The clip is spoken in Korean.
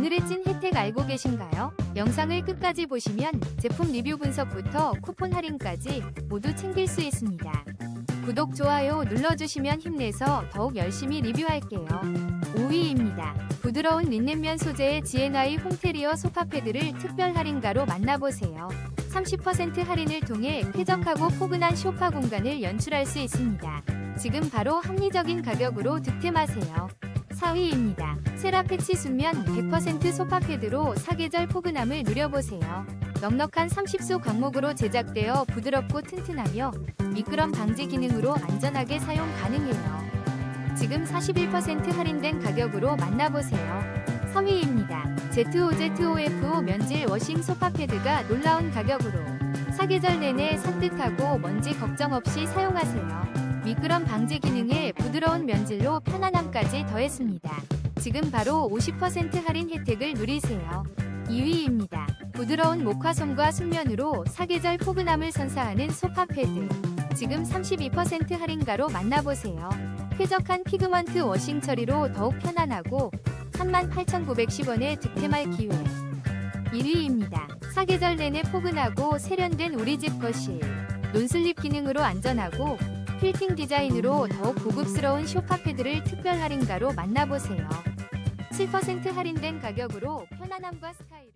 오늘의 찐 혜택 알고 계신가요? 영상을 끝까지 보시면 제품 리뷰 분석부터 쿠폰 할인까지 모두 챙길 수 있습니다. 구독, 좋아요 눌러주시면 힘내서 더욱 열심히 리뷰할게요. 5위입니다. 부드러운 린넨면 소재의 GNI 홈테리어 소파 패드를 특별 할인가로 만나보세요. 30% 할인을 통해 쾌적하고 포근한 소파 공간을 연출할 수 있습니다. 지금 바로 합리적인 가격으로 득템하세요. 4위입니다. 세라패치 순면 100% 소파 패드로 사계절 포근함을 누려보세요. 넉넉한 30소 광목으로 제작되어 부드럽고 튼튼하며 미끄럼 방지 기능으로 안전하게 사용 가능해요. 지금 41% 할인된 가격으로 만나보세요. 3위입니다. ZOZOFO 면질 워싱 소파 패드가 놀라운 가격으로 사계절 내내 산뜻하고 먼지 걱정 없이 사용하세요. 미끄럼 방지 기능에 부드러운 면질로 편안함까지 더했습니다. 지금 바로 50% 할인 혜택을 누리세요. 2위입니다. 부드러운 목화솜과 순면으로 사계절 포근함을 선사하는 소파 패드. 지금 32% 할인가로 만나보세요. 쾌적한 피그먼트 워싱 처리로 더욱 편안하고 38,910원에 득템할 기회. 1위입니다. 사계절 내내 포근하고 세련된 우리 집 거실. 논슬립 기능으로 안전하고 필팅 디자인으로 더욱 고급스러운 쇼파 패드를 특별 할인가로 만나보세요. 7% 할인된 가격으로 편안함과 스타일을